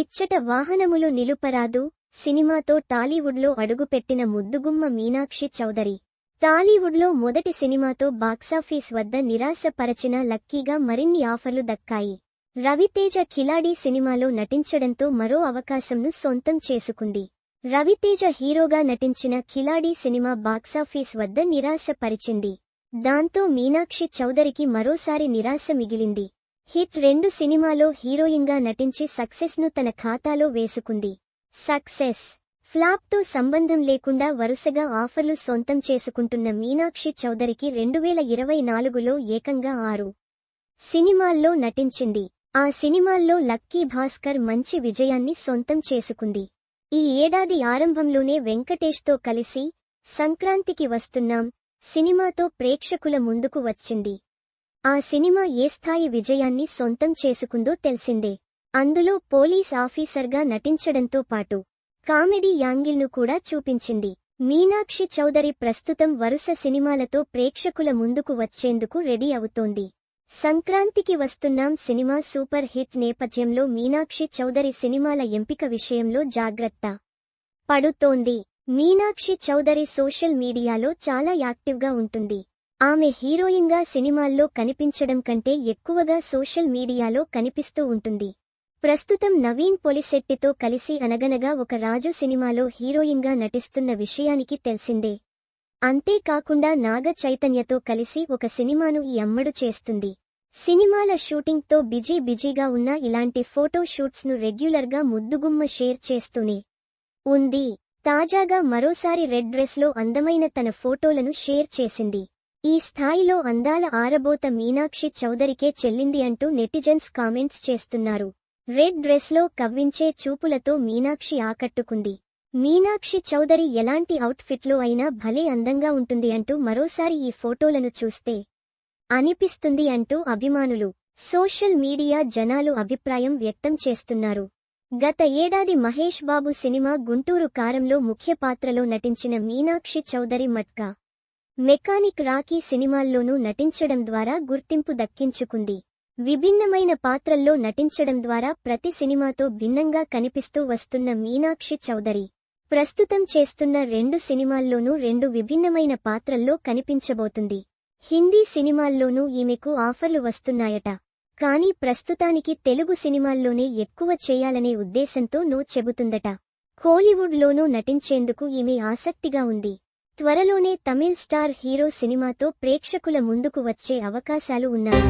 ఇచ్చట వాహనములు నిలుపరాదు. సినిమాతో టాలీవుడ్లో అడుగుపెట్టిన ముద్దుగుమ్మ మీనాక్షి చౌదరి. టాలీవుడ్లో మొదటి సినిమాతో బాక్సాఫీస్ వద్ద నిరాశపరచిన లక్కీగా మరిన్ని ఆఫర్లు దక్కాయి. రవితేజ ఖిలాడీ సినిమాలో నటించడంతో మరో అవకాశంను సొంతం చేసుకుంది. రవితేజ హీరోగా నటించిన ఖిలాడీ సినిమా బాక్సాఫీస్ వద్ద నిరాశపరిచింది. దాంతో మీనాక్షి చౌదరికి మరోసారి నిరాశ మిగిలింది. హిట్ రెండు సినిమాలో హీరోయిన్గా నటించి సక్సెస్ను తన ఖాతాలో వేసుకుంది. సక్సెస్. ఫ్లాప్తో సంబంధం లేకుండా వరుసగా ఆఫర్లు సొంతం చేసుకుంటున్న మీనాక్షి చౌదరికి రెండువేల ఇరవై నాలుగులో ఏకంగా ఆరు సినిమాల్లో నటించింది. ఆ సినిమాల్లో లక్కీ భాస్కర్ మంచి విజయాన్ని సొంతం చేసుకుంది. ఈ ఏడాది ఆరంభంలోనే వెంకటేష్తో కలిసి సంక్రాంతికి వస్తున్నాం సినిమాతో ప్రేక్షకుల ముందుకు వచ్చింది. ఆ సినిమా ఏ స్థాయి విజయాన్ని సొంతం చేసుకుందో తెలిసిందే. అందులో పోలీస్ ఆఫీసర్గా నటించడంతో పాటు కామెడీ యాంగిల్ను కూడా చూపించింది. మీనాక్షి చౌదరి ప్రస్తుతం వరుస సినిమాలతో ప్రేక్షకుల ముందుకు వచ్చేందుకు రెడీ అవుతోంది. సంక్రాంతికి వస్తున్నాం సినిమా సూపర్ హిట్ నేపథ్యంలో మీనాక్షి చౌదరి సినిమాల ఎంపిక విషయంలో జాగ్రత్త పడుతోంది. మీనాక్షి చౌదరి సోషల్ మీడియాలో చాలా యాక్టివ్గా ఉంటుంది. ఆమె హీరోయిన్గా సినిమాల్లో కనిపించడం కంటే ఎక్కువగా సోషల్ మీడియాలో కనిపిస్తూ ఉంటుంది. ప్రస్తుతం నవీన్ పొలిశెట్టితో కలిసి అనగనగా ఒక రాజు సినిమాలో హీరోయిన్గా నటిస్తున్న విషయానికి తెలిసిందే. అంతేకాకుండా నాగ చైతన్యతో కలిసి ఒక సినిమాను ఈ అమ్మడు చేస్తుంది. సినిమాల షూటింగ్తో బిజీ బిజీగా ఉన్న ఇలాంటి ఫోటో షూట్స్ను రెగ్యులర్గా ముద్దుగుమ్మ షేర్ చేస్తూనే ఉంది. తాజాగా మరోసారి రెడ్ డ్రెస్లో అందమైన తన ఫోటోలను షేర్ చేసింది. ఈ స్థాయిలో అందాల ఆరబోత మీనాక్షి చౌదరికే చెల్లింది అంటూ నెటిజన్స్ కామెంట్స్ చేస్తున్నారు. రెడ్ డ్రెస్లో కవ్వించే చూపులతో మీనాక్షి ఆకట్టుకుంది. మీనాక్షి చౌదరి ఎలాంటి అవుట్ఫిట్లో అయినా భలే అందంగా ఉంటుంది అంటూ మరోసారి ఈ ఫోటోలను చూస్తే అనిపిస్తుంది అంటూ అభిమానులు సోషల్ మీడియా జనాలు అభిప్రాయం వ్యక్తం చేస్తున్నారు. గత ఏడాది మహేష్ బాబు సినిమా గుంటూరు కారంలో ముఖ్య పాత్రలో నటించిన మీనాక్షి చౌదరి మట్కా మెకానిక్ రాకీ సినిమాల్లోనూ నటించడం ద్వారా గుర్తింపు దక్కించుకుంది. విభిన్నమైన పాత్రల్లో నటించడం ద్వారా ప్రతి సినిమాతో భిన్నంగా కనిపిస్తూ వస్తున్న మీనాక్షి చౌదరి. ప్రస్తుతం చేస్తున్న రెండు సినిమాల్లోనూ రెండు విభిన్నమైన పాత్రల్లో కనిపించబోతుంది. హిందీ సినిమాల్లోనూ ఈమెకు ఆఫర్లు వస్తున్నాయట. కానీ ప్రస్తుతానికి తెలుగు సినిమాల్లోనే ఎక్కువ చేయాలనే ఉద్దేశంతో నో చెబుతుందట. కోలీవుడ్లోనూ నటించేందుకు ఈమె ఆసక్తిగా ఉంది. త్వరలోనే తమిళ్ స్టార్ హీరో సినిమాతో ప్రేక్షకుల ముందుకు వచ్చే అవకాశాలు ఉన్నాయి.